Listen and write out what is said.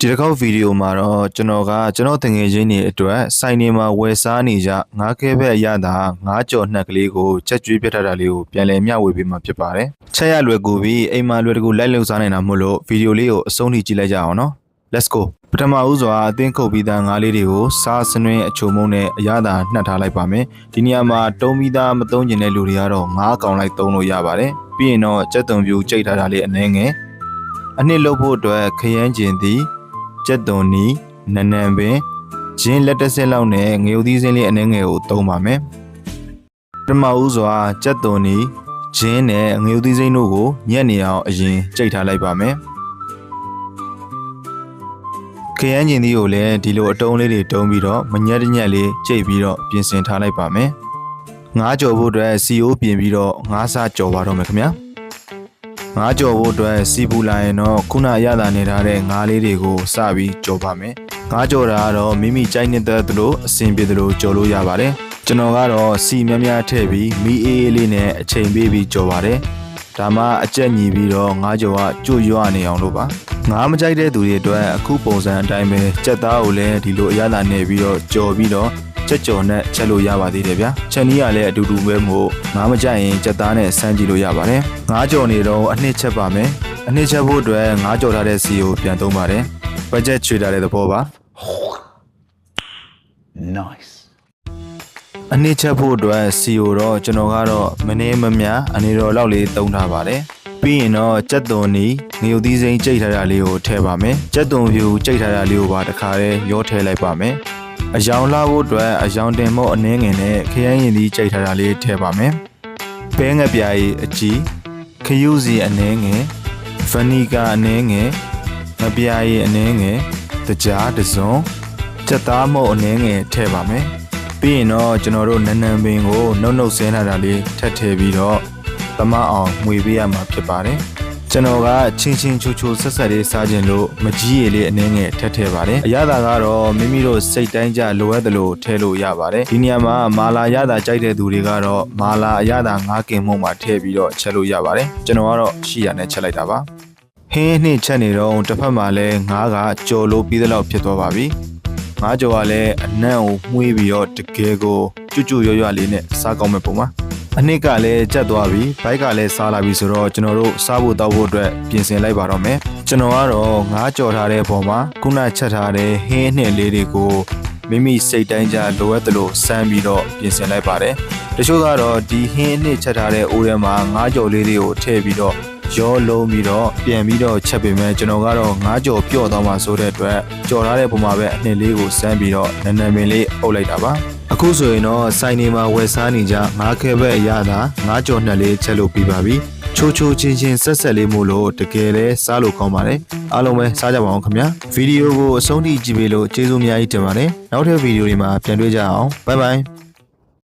ဒီတစ်ခေါက်ဗီဒီယိုမှာတော့ကျွန်တော်ကကျွန်တော်တငယ်ချင်းတွေအတွက်စိုင်းနေမှာဝယ်စားနေကြငါးခဲဘက်ရတာငါးကြော်နှက်ကလေးကိုချက်ကျွေးပြတ်ထားတာလေးကိုပြန်လည်မျှဝေပေးမှာဖြစ်ပါတယ်ချက်ရလွယ်ကူပြီးအိမ်မှာလွယ်တကူလိုက်လှုပ်စားနေတာမို့လို့ဗီဒီယိုလေးကိုအဆုံးထိကြည့်လိုက်ကြအောင်နော် let's go ပထမဦးစွာအသင်းခုတ်ပြီးသားငါးလေးတွေကိုစားစနွင်းအချုံမုံနဲ့အရသာနှက်ထားလိုက်ပါမယ်ဒီနေရာမှာတုံးပြီးသားမသုံးကျင်တဲ့လူတွေကတော့ငါးကောင်လိုက်သုံးလို့ရပါတယ်ပြီးရင်တော့ကြက်သွန်ပြူကြိတ်ထားတာလေးအနှဲငယ်အနှစ်လုပ်ဖို့အတွက်ခရမ်းကျင်သည် ကြက်သွန်နီနနံပင်ဂျင်းလက်တစ်စက်လောက်နဲ့ငရုတ်သီးစင်းလေးအနှဲငယ်ကိုသုံးပါမယ်ပထမဦးစွာကြက်သွန်နီဂျင်းနဲ့ငရုတ်သီးစင်းတို့ကိုညက်နေအောင်အရင်ကြိတ်ထားလိုက်ပါမယ်ခရမ်းကျင်သီးကိုလည်းဒီလိုအတုံးလေးတွေတုံးပြီးတော့မညက်တညက်လေးကြိတ်ပြီးတော့ပြင်ဆင်ထားလိုက်ပါမယ်ငါးကြော်ဖို့အတွက် CO ပြင်ပြီးတော့ငါးစားကြော်ပါတော့မယ်ခင်ဗျာ ငါးကြော်ဖို့အတွက်စီပူလာရင်တော့ခုနရတာနေထားတဲ့ငါးလေးတွေကိုစပြီးကြော်ပါမယ်။ငါးကြော်တာကတော့မိမိကြိုက်နေတဲ့သလိုအဆင်ပြေသလိုကြော်လို့ရပါတယ်။ကျွန်တော်ကတော့စီများများထည့်ပြီးမီအေးအေးလေးနဲ့အချိန်ပေးပြီးကြော်ပါတယ်။ဒါမှအကြက်ညီပြီးတော့ငါးကြော်ကကြွရွနေအောင်လို့ပါ။ငါးမကြိုက်တဲ့သူတွေအတွက်အခုပုံစံအတိုင်းပဲကြက်သားကိုလည်းဒီလိုအရသာနေပြီးတော့ကြော်ပြီးတော့ ချက်ကြော်နဲ့ချက်လို့ရပါသေးတယ်ဗျာချက်နီးကလည်းအတူတူပဲမို့ငါးမကြိုက်ရင်ချက်သားနဲ့ဆန်းကြည့်လို့ရပါတယ်ငါးကြော်နေတော့အနှစ်ချက်ပါမယ်အနှစ်ချက်ဖို့အတွက်ငါးကြော်ထားတဲ့စီကိုပြန်သုံးပါတယ်ဘတ်ဂျက်ချွေထားတဲ့သဘောပါ Nice. အနှစ်ချက်ဖို့အတွက်စီကိုတော့ကျွန်တော်ကတော့မနေမမြအနေတော်လောက်လေးသုံးထားပါတယ်ပြီးရင်တော့ကြက်သွန်နီငရုတ်သီးစိမ်းကြိတ်ထားတာလေးကိုထည့်ပါမယ်ကြက်သွန်ဖြူကြိတ်ထားတာလေးကိုပါတစ်ခါတည်းရောထည့်လိုက်ပါမယ် အယောင်လာဖို့အတွက်အယောင်တင်မို့အနှင်းငင်နဲ့ခရမ်းရင်သီးကြိတ်ထားတာလေးထည့်ပါမယ်ပဲငပြားရီအကြီးခရုစီအနှင်းငင်ဗနီကာအနှင်းငင်ငပြားရီအနှင်းငင်တကြားတစ်စုံကြက်သားမို့အနှင်းငင်ထည့်ပါမယ်ပြီးရင်တော့ကျွန်တော်တို့နန်းနန်းပင်ကိုနှုတ်နှုတ်ဆင်းထားတာလေးထပ်ထည့်ပြီးတော့သမအောင်မှွေပေးရမှာဖြစ်ပါတယ် ကျွန်တော်ကချင်းချင်းချိုချိုဆက်ဆက်လေးစားခြင်းလို့မကြီးရည်လေးအနှင်းငယ်ထပ်ထည့်ပါတယ်အရသာကတော့မိမိတို့စိတ်တိုင်းကြလိုအပ်သလိုထည့်လို့ရပါတယ်ဒီနေရာမှာမာလာရသာကြိုက်တဲ့သူတွေကတော့မာလာအရသာငါးကင်မုံမှာထည့်ပြီးတော့ချက်လို့ရပါတယ်ကျွန်တော်ကတော့ရှိရနဲ့ချက်လိုက်တာပါဟင်းနှင်းချက်နေတော့တစ်ဖက်မှာလည်းငါးကကြော်လို့ပြီးသလောက်ဖြစ်သွားပါပြီငါးကြော်ကလည်းအနံ့ကိုမှုေးပြီးတော့တကယ်ကိုကျွတ်ကျွတ်ရွရွလေးနဲ့စားကောင်းမဲ့ပုံပါ အနှစ်ကလည်းကြက်သွားပြီဘိုက်ကလည်းစားလာပြီဆိုတော့ကျွန်တော်တို့စားဖို့တောက်ဖို့အတွက်ပြင်ဆင်လိုက်ပါတော့မယ်ကျွန်တော်ကတော့ငါးကြော်ထားတဲ့ပုံမှာခုနချက်ထားတဲ့ဟင်းနှစ်လေးတွေကိုမိမိစိတ်တိုင်းကြလိုအပ်သလိုစမ်းပြီးတော့ပြင်ဆင်လိုက်ပါတယ်တချို့ကတော့ဒီဟင်းနှစ်ချက်ထားတဲ့အိုးထဲမှာငါးကြော်လေးတွေကိုထည့်ပြီးတော့ရောလုံးပြီးတော့ပြန်ပြီးတော့ချက်ပေမဲ့ကျွန်တော်ကတော့ငါးကြော်ပြော့သွားမှဆိုတဲ့အတွက်ကြော်ထားတဲ့ပုံမှာပဲအနှစ်လေးကိုစမ်းပြီးတော့နန်းနန်းပင်လေးအုပ်လိုက်တာပါ အခုဆိုရင်တော့စိုင်းနေမှာဝယ်စားနေကြငါးခဲဘက်အရသာငါးကြော်နှစ်လေးချက်လို့ပြီးပါပြီချိုချိုချင်းချင်းဆက်ဆက်လေးမို့လို့တကယ်လဲစားလို့ကောင်းပါတယ်အားလုံးပဲစားကြပါအောင်ခင်ဗျာဗီဒီယိုကိုအဆုံးထိကြည့်ပေးလို့ကျေးဇူးအများကြီးတင်ပါတယ်နောက်ထပ်ဗီဒီယိုတွေမှာပြန်တွေ့ကြအောင်ဘိုင်ဘိုင်